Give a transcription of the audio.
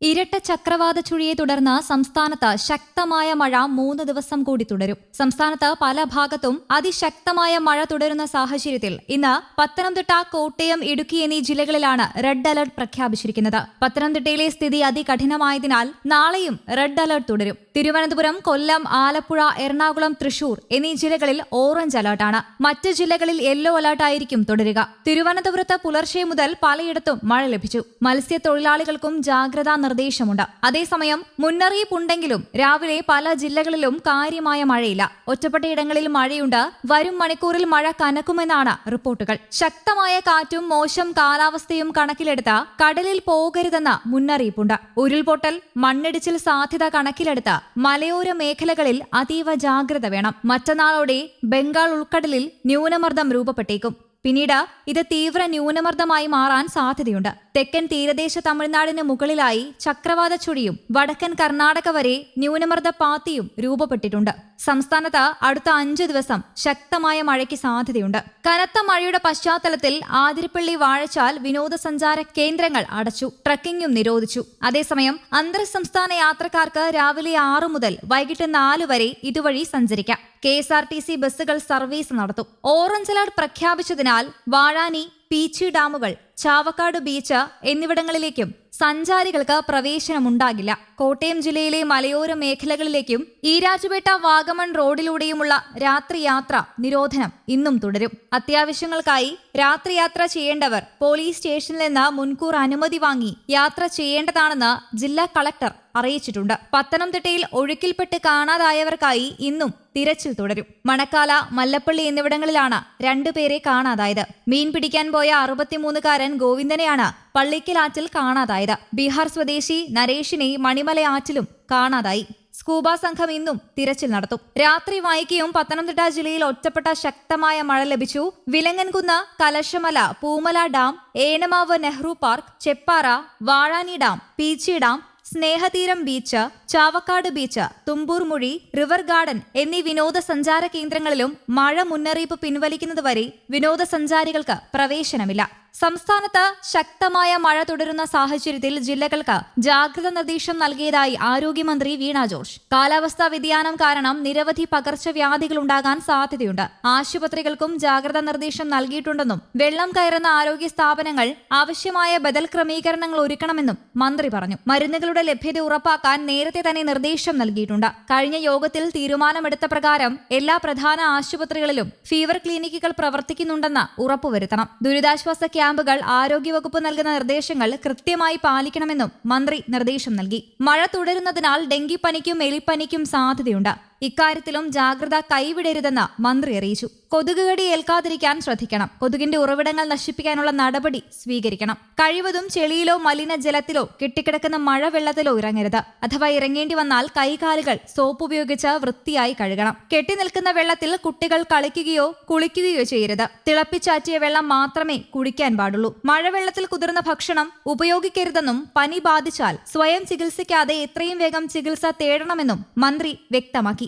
ഇരട്ട ചക്രവാത ചുഴിയെ തുടർന്ന് സംസ്ഥാനത്ത് ശക്തമായ മഴ മൂന്ന് ദിവസം കൂടി തുടരും. സംസ്ഥാനത്ത് പല ഭാഗത്തും അതിശക്തമായ മഴ തുടരുന്ന സാഹചര്യത്തിൽ ഇന്ന് പത്തനംതിട്ട കോട്ടയം ഇടുക്കി എന്നീ ജില്ലകളിലാണ് റെഡ് അലർട്ട് പ്രഖ്യാപിച്ചിരിക്കുന്നത്. പത്തനംതിട്ടയിലെ സ്ഥിതി അതികഠിനമായതിനാൽ നാളെയും റെഡ് അലർട്ട് തുടരും. തിരുവനന്തപുരം കൊല്ലം ആലപ്പുഴ എറണാകുളം തൃശൂർ എന്നീ ജില്ലകളിൽ ഓറഞ്ച് അലർട്ടാണ് മറ്റ് ജില്ലകളിൽ യെല്ലോ അലർട്ടായിരിക്കും തുടരുക. തിരുവനന്തപുരത്ത് പുലർച്ചെ മുതൽ പലയിടത്തും മഴ ലഭിച്ചു. മത്സ്യത്തൊഴിലാളികൾക്കും ജാഗ്രതാ നിർദ്ദേശമുണ്ട്. അതേസമയം മുന്നറിയിപ്പുണ്ടെങ്കിലും രാവിലെ പല ജില്ലകളിലും കാര്യമായ മഴയില്ല. ഒറ്റപ്പെട്ടയിടങ്ങളിൽ മഴയുണ്ട്. വരും മണിക്കൂറിൽ മഴ കനക്കുമെന്നാണ് റിപ്പോർട്ടുകൾ. ശക്തമായ കാറ്റും മോശം കാലാവസ്ഥയും കണക്കിലെടുത്ത് കടലിൽ പോകരുതെന്ന മുന്നറിയിപ്പുണ്ട്. ഉരുൾപൊട്ടൽ മണ്ണിടിച്ചിൽ സാധ്യത കണക്കിലെടുത്ത് മലയോര മേഖലകളിൽ അതീവ ജാഗ്രത വേണം. മറ്റന്നാളോടെ ബംഗാൾ ഉൾക്കടലിൽ ന്യൂനമർദ്ദം രൂപപ്പെട്ടേക്കും. പിന്നീട് ഇത് തീവ്ര ന്യൂനമർദ്ദമായി മാറാൻ സാധ്യതയുണ്ട്. തെക്കൻ തീരദേശ തമിഴ്നാടിന് മുകളിലായി ചക്രവാത ചുഴിയും വടക്കൻ കർണാടക വരെ ന്യൂനമർദ്ദ പാത്തിയും രൂപപ്പെട്ടിട്ടുണ്ട്. സംസ്ഥാനത്ത് അടുത്ത അഞ്ചു ദിവസം ശക്തമായ മഴയ്ക്ക് സാധ്യതയുണ്ട്. കനത്ത മഴയുടെ പശ്ചാത്തലത്തിൽ ആതിരപ്പള്ളി വാഴച്ചാൽ വിനോദസഞ്ചാര കേന്ദ്രങ്ങൾ അടച്ചു ട്രക്കിംഗും നിരോധിച്ചു. അതേസമയം അന്തർ സംസ്ഥാന യാത്രക്കാർക്ക് രാവിലെ ആറു മുതൽ വൈകിട്ട് നാല് വരെ ഇതുവഴി സഞ്ചരിക്കാം. K S R T C ബസ്സുകൾ സർവീസ് നടത്തും. ഓറഞ്ച് അലർട്ട് പ്രഖ്യാപിച്ചതിനാൽ വാഴാനി പീച്ചി ഡാമുകൾ ചാവക്കാട് ബീച്ച് എന്നിവിടങ്ങളിലേക്കും സഞ്ചാരികൾക്ക് പ്രവേശനമുണ്ടാകില്ല. കോട്ടയം ജില്ലയിലെ മലയോര മേഖലകളിലേക്കും ഈരാജുപേട്ട വാഗമൺ റോഡിലൂടെയുമുള്ള രാത്രിയാത്ര നിരോധനം ഇന്നും തുടരും. അത്യാവശ്യങ്ങൾക്കായി രാത്രിയാത്ര ചെയ്യേണ്ടവർ പോലീസ് സ്റ്റേഷനിൽ നിന്ന് മുൻകൂർ അനുമതി വാങ്ങി യാത്ര ചെയ്യേണ്ടതാണെന്ന് ജില്ലാ കളക്ടർ അറിയിച്ചിട്ടുണ്ട്. പത്തനംതിട്ടയിൽ ഒഴുക്കിൽപ്പെട്ട് കാണാതായവർക്കായി ഇന്നും തിരച്ചിൽ തുടരും. മണക്കാല മല്ലപ്പള്ളി എന്നിവിടങ്ങളിലാണ് രണ്ടുപേരെ കാണാതായത്. മീൻ പിടിക്കാൻ പോയ അറുപത്തിമൂന്നുകാരൻ ഗോവിന്ദനെയാണ് പള്ളിക്കലാറ്റിൽ കാണാതായത്. ബീഹാർ സ്വദേശി നരേഷിനെ മണിമല ആറ്റിലും കാണാതായി. സ്കൂബ സംഘം ഇന്നും തിരച്ചിൽ നടത്തും. രാത്രി വൈകിയും പത്തനംതിട്ട ജില്ലയിൽ ഒറ്റപ്പെട്ട ശക്തമായ മഴ ലഭിച്ചു. Vilangankunnu Kalashamala Poomala dam Enamavu Nehru park Cheppara Vazhani dam Peechi dam Snehatheeram beach Chavakkad beach Thumboormuzhi river garden എന്നീ വിനോദസഞ്ചാര കേന്ദ്രങ്ങളിലും മഴ മുന്നറിയിപ്പ് പിൻവലിക്കുന്നതുവരെ വിനോദസഞ്ചാരികൾക്ക് പ്രവേശനമില്ല. സംസ്ഥാനത്ത് ശക്തമായ മഴ തുടരുന്ന സാഹചര്യത്തിൽ ജില്ലകൾക്ക് ജാഗ്രത നിർദ്ദേശം നൽകിയതായി ആരോഗ്യമന്ത്രി വീണ ജോർജ്. കാലാവസ്ഥാ വ്യതിയാനം കാരണം നിരവധി പകർച്ചവ്യാധികൾ ഉണ്ടാകാൻ സാധ്യതയുണ്ട്. ആശുപത്രികൾക്കും ജാഗ്രതാ നിർദ്ദേശം നൽകിയിട്ടുണ്ടെന്നും വെള്ളം കയറുന്ന ആരോഗ്യ സ്ഥാപനങ്ങൾ ആവശ്യമായ ബദൽ ക്രമീകരണങ്ങൾ ഒരുക്കണമെന്നും മന്ത്രി പറഞ്ഞു. മരുന്നുകളുടെ ലഭ്യത ഉറപ്പാക്കാൻ നേരത്തെ തന്നെ നിർദ്ദേശം നൽകിയിട്ടുണ്ട്. കഴിഞ്ഞ യോഗത്തിൽ തീരുമാനമെടുത്ത പ്രകാരം എല്ലാ പ്രധാന ആശുപത്രികളിലും ഫീവർ ക്ലിനിക്കുകൾ പ്രവർത്തിക്കുന്നുണ്ടെന്ന് ഉറപ്പുവരുത്തണം. ദുരിതാശ്വാസ ക്യാമ്പുകൾ ആരോഗ്യവകുപ്പ് നൽകുന്ന നിർദ്ദേശങ്ങൾ കൃത്യമായി പാലിക്കണമെന്നും മന്ത്രി നിർദ്ദേശം നൽകി. മഴ തുടരുന്നതിനാൽ ഡെങ്കിപ്പനിക്കും എലിപ്പനിക്കും സാധ്യതയുണ്ട്. ഇക്കാര്യത്തിലും ജാഗ്രത കൈവിടരുതെന്ന് മന്ത്രി അറിയിച്ചു. കൊതുകുകടി ഏൽക്കാതിരിക്കാൻ ശ്രദ്ധിക്കണം. കൊതുകിന്റെ ഉറവിടങ്ങൾ നശിപ്പിക്കാനുള്ള നടപടി സ്വീകരിക്കണം. കഴിവതും ചെളിയിലോ മലിനജലത്തിലോ കെട്ടിക്കിടക്കുന്ന മഴവെള്ളത്തിലോ ഇറങ്ങരുത്. അഥവാ ഇറങ്ങേണ്ടി വന്നാൽ കൈകാലുകൾ സോപ്പ് ഉപയോഗിച്ച് വൃത്തിയായി കഴുകണം. കെട്ടിനിൽക്കുന്ന വെള്ളത്തിൽ കുട്ടികൾ കളിക്കുകയോ കുളിക്കുകയോ ചെയ്യരുത്. തിളപ്പിച്ചാറ്റിയ വെള്ളം മാത്രമേ കുടിക്കാൻ പാടുള്ളൂ. മഴവെള്ളത്തിൽ കുതിർന്ന ഭക്ഷണം ഉപയോഗിക്കരുതെന്നും പനി ബാധിച്ചാൽ സ്വയം ചികിത്സിക്കാതെ എത്രയും വേഗം ചികിത്സ തേടണമെന്നും മന്ത്രി വ്യക്തമാക്കി.